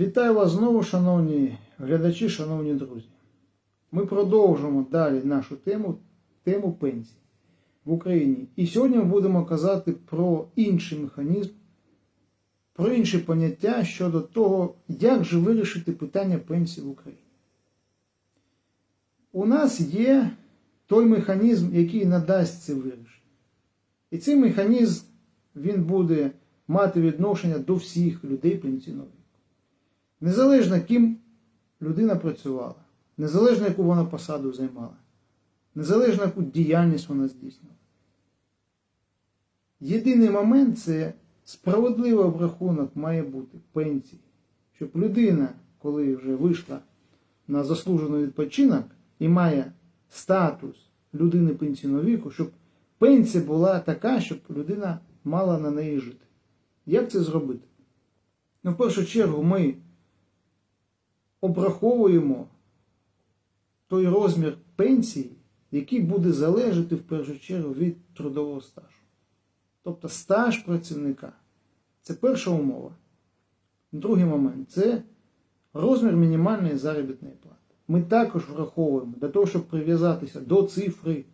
Вітаю вас знову, шановні глядачі, шановні друзі. Ми продовжимо далі нашу тему, тему пенсій в Україні. І сьогодні ми будемо казати про інший механізм, про інші поняття щодо того, як же вирішити питання пенсії в Україні. У нас є той механізм, який надасть це вирішення. І цей механізм він буде мати відношення до всіх людей пенсійного віку. Незалежно ким людина працювала, незалежно яку вона посаду займала, незалежно яку діяльність вона здійснила. Єдиний момент це справедливий обрахунок має бути пенсії, щоб людина, коли вже вийшла на заслужений відпочинок і має статус людини пенсійного віку, щоб пенсія була така, щоб людина мала на неї жити. Як це зробити? Ну, в першу чергу, ми обраховуємо той розмір пенсії, який буде залежати в першу чергу від трудового стажу. Тобто стаж працівника. Це перша умова. Другий момент це розмір мінімальної заробітної плати. Ми також враховуємо для того, щоб прив'язатися до цифри.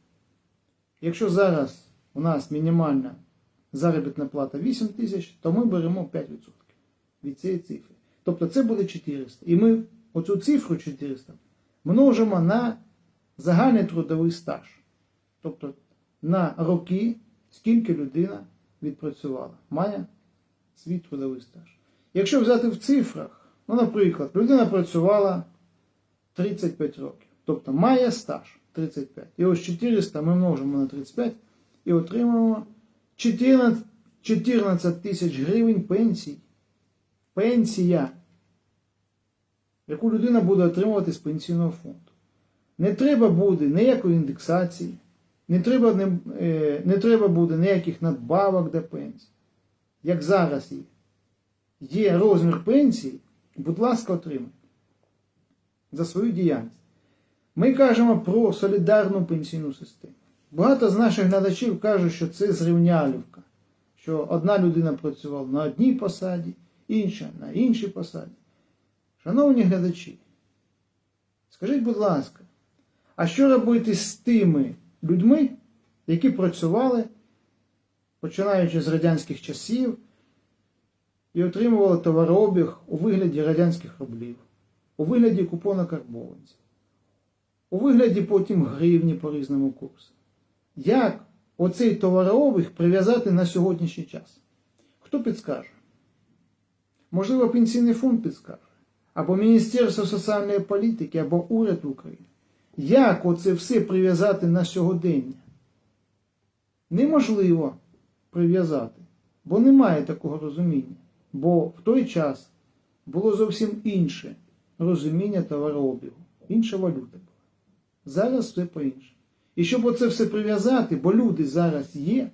Якщо зараз у нас мінімальна заробітна плата 8 тисяч, то ми беремо 5% від цієї цифри. Тобто це буде 400. І ми оцю цифру 400 множимо на загальний трудовий стаж. Тобто на роки, скільки людина відпрацювала, має свій трудовий стаж. Якщо взяти в цифрах, ну, наприклад, людина працювала 35 років, тобто має стаж 35. І ось 400 ми множимо на 35 і отримуємо 14 14 тисяч гривень пенсій. Пенсія, яку людина буде отримувати з пенсійного фонду. Не треба буде ніякої індексації, не треба, не, е, не треба буде ніяких надбавок до пенсії. Як зараз є. Є розмір пенсії, будь ласка, отримайте за свою діяльність. Ми кажемо про солідарну пенсійну систему. Багато з наших глядачів кажуть, що це зрівнялівка, що одна людина працювала на одній посаді, інша на іншій посаді. Шановні глядачі, скажіть, будь ласка, а що робити з тими людьми, які працювали, починаючи з радянських часів, і отримували товарообіг у вигляді радянських рублів, у вигляді купона карбованців, у вигляді потім гривні по різному курсу? Як оцей товарообіг прив'язати на сьогоднішній час? Хто підскаже? Можливо, пенсійний фонд підскаже, або Міністерство соціальної політики, або уряд України. Як оце все прив'язати на сьогодення? Неможливо прив'язати, бо немає такого розуміння. Бо в той час було зовсім інше розуміння товарообігу, інша валюта була. Зараз все по-іншому. І щоб оце все прив'язати, бо люди зараз є,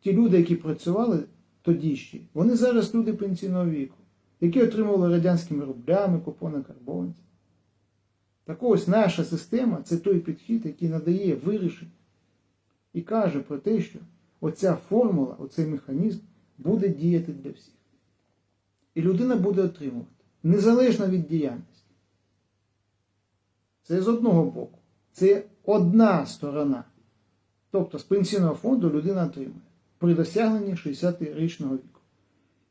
ті люди, які працювали тоді ще, вони зараз люди пенсійного віку, які отримували радянськими рублями, купони карбованців. Так ось наша система це той підхід, який надає вирішення і каже про те, що оця формула, оцей механізм буде діяти для всіх. І людина буде отримувати незалежно від діяльності. Це з одного боку. Це одна сторона. Тобто з пенсійного фонду людина отримує при досягненні 60-річного віку.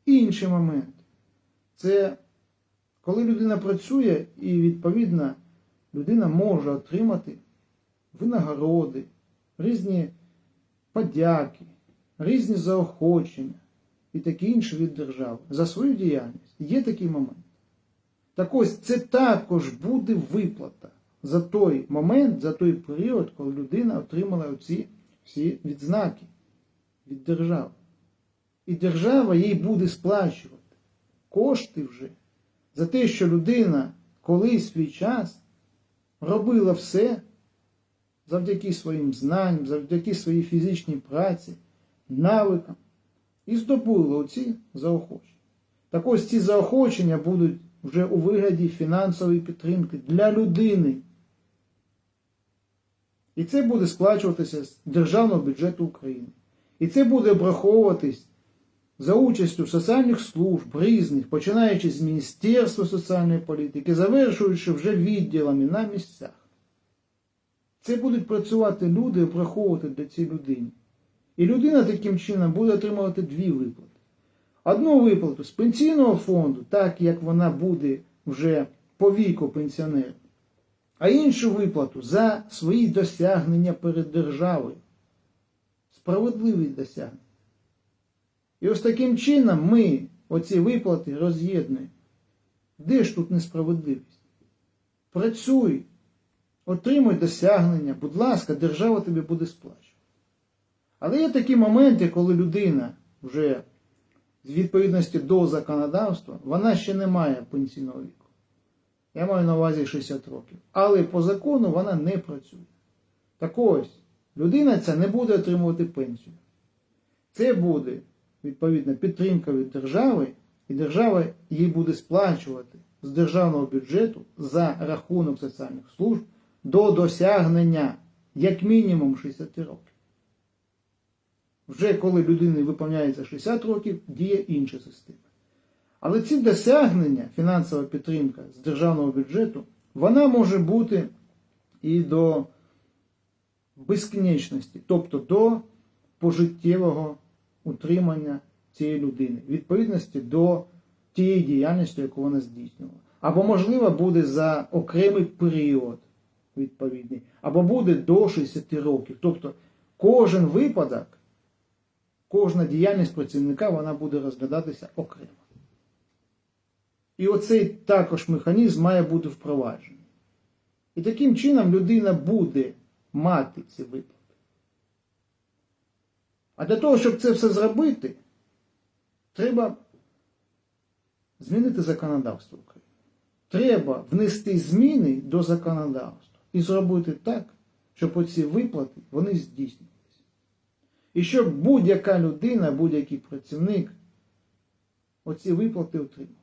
Інший момент це коли людина працює і, відповідно, людина може отримати винагороди, різні подяки, різні заохочення і таке інше від держави за свою діяльність. Є такий момент. Так ось це також буде виплата за той момент, за той період, коли людина отримала оці всі відзнаки від держави. І держава їй буде сплачувати кошти вже за те, що людина колись свій час робила все завдяки своїм знанням, завдяки своїй фізичній праці, навикам і здобула оці заохочення. Так ось ці заохочення будуть вже у вигляді фінансової підтримки для людини. І це буде сплачуватися з державного бюджету України. І це буде обраховуватись за участю соціальних служб різних, починаючи з Міністерства соціальної політики, завершуючи вже відділами на місцях. Це будуть працювати люди, обраховувати для цієї людини. І людина таким чином буде отримувати дві виплати. Одну виплату з пенсійного фонду, так як вона буде вже по віку пенсіонера, а іншу виплату за свої досягнення перед державою. Справедливі досягнення. І ось таким чином ми оці виплати роз'єднуємо. Де ж тут несправедливість? Працюй, отримуй досягнення, будь ласка, держава тобі буде сплачувати. Але є такі моменти, коли людина вже з відповідності до законодавства, вона ще не має пенсійного віку. Я маю на увазі 60 років. Але по закону вона не працює. Так ось, людина ця не буде отримувати пенсію. Це буде, відповідно, підтримка від держави, і держава їй буде сплачувати з державного бюджету за рахунок соціальних служб до досягнення як мінімум 60 років. Вже коли людині виповняється 60 років, діє інша система. Але ці досягнення, фінансова підтримка з державного бюджету, вона може бути і до безкінечності, тобто до пожиттєвого утримання цієї людини, відповідності до тієї діяльності, яку вона здійснювала. Або, можливо, буде за окремий період відповідний, або буде до 60 років. Тобто кожен випадок, кожна діяльність працівника вона буде розглядатися окремо. І оцей також механізм має бути впроваджений. І таким чином людина буде мати ці виплати. А для того, щоб це все зробити, треба змінити законодавство України. Треба внести зміни до законодавства і зробити так, щоб оці виплати вони здійснювалися. І щоб будь-яка людина, будь-який працівник оці виплати отримав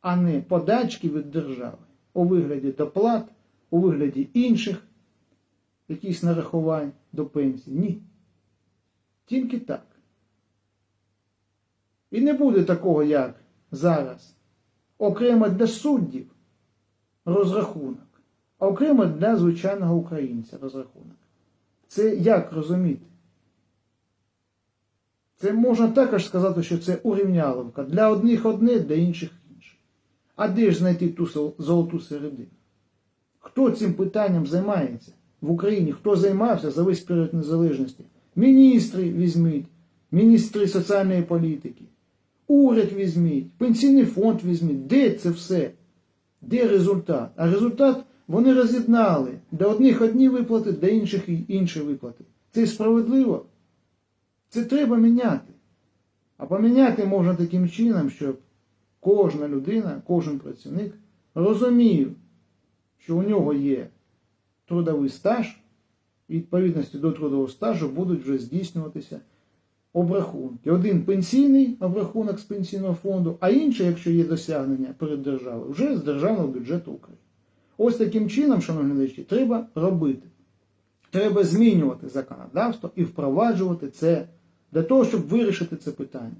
а не подачки від держави у вигляді доплат, у вигляді інших якихось нарахувань до пенсії. Ні. Тільки так. І не буде такого, як зараз. Окремо для суддів розрахунок, а окремо для звичайного українця розрахунок. Це як розуміти? Це можна також сказати, що це урівняловка. Для одних одне, для інших інше. А де ж знайти ту золоту середину? Хто цим питанням займається в Україні? Хто займався за весь період незалежності? Міністри візьміть, міністри соціальної політики, уряд візьміть, пенсійний фонд візьміть. Де це все? Де результат? А результат вони роз'єднали. Для одних одні виплати, для інших інші виплати. Це справедливо? Це треба міняти. А поміняти можна таким чином, щоб кожна людина, кожен працівник розумів, що у нього є трудовий стаж, відповідності до трудового стажу будуть вже здійснюватися обрахунки. Один пенсійний обрахунок з пенсійного фонду, а інший, якщо є досягнення перед державою, вже з державного бюджету України. Ось таким чином, шановні глядачі, треба робити. Треба змінювати законодавство і впроваджувати це для того, щоб вирішити це питання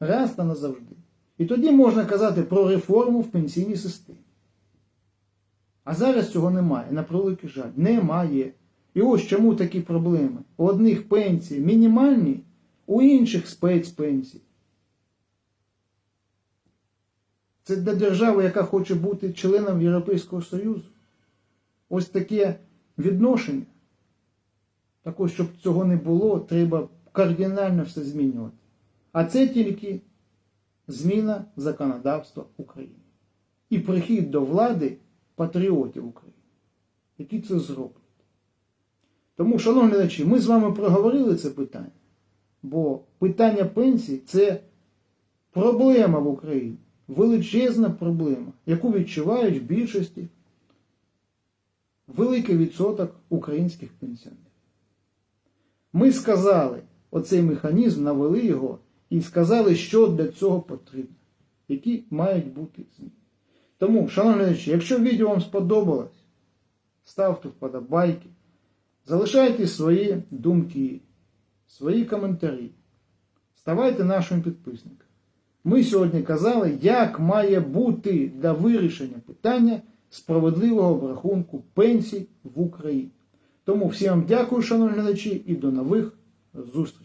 раз та назавжди. І тоді можна казати про реформу в пенсійній системі. А зараз цього немає, на превеликий жаль, немає. І ось чому такі проблеми. У одних пенсії мінімальні, у інших спецпенсії. Це для держави, яка хоче бути членом Європейського Союзу. Ось таке відношення. Так ось, щоб цього не було, треба кардинально все змінювати. А це тільки зміна законодавства України. І прихід до влади патріотів України, які це зроблять. Тому, шановні глядачі, ми з вами проговорили це питання, бо питання пенсії це проблема в Україні, величезна проблема, яку відчувають в більшості великий відсоток українських пенсіонерів. Ми сказали, оцей механізм, навели його і сказали, що для цього потрібно, які мають бути зміни. Тому, шановні глядачі, якщо відео вам сподобалось, ставте ставайте нашим підписником. Ми сьогодні казали, як має бути для вирішення питання справедливого обрахунку пенсій в Україні. Тому всім вам дякую, шановні глядачі, і до нових зустрічей.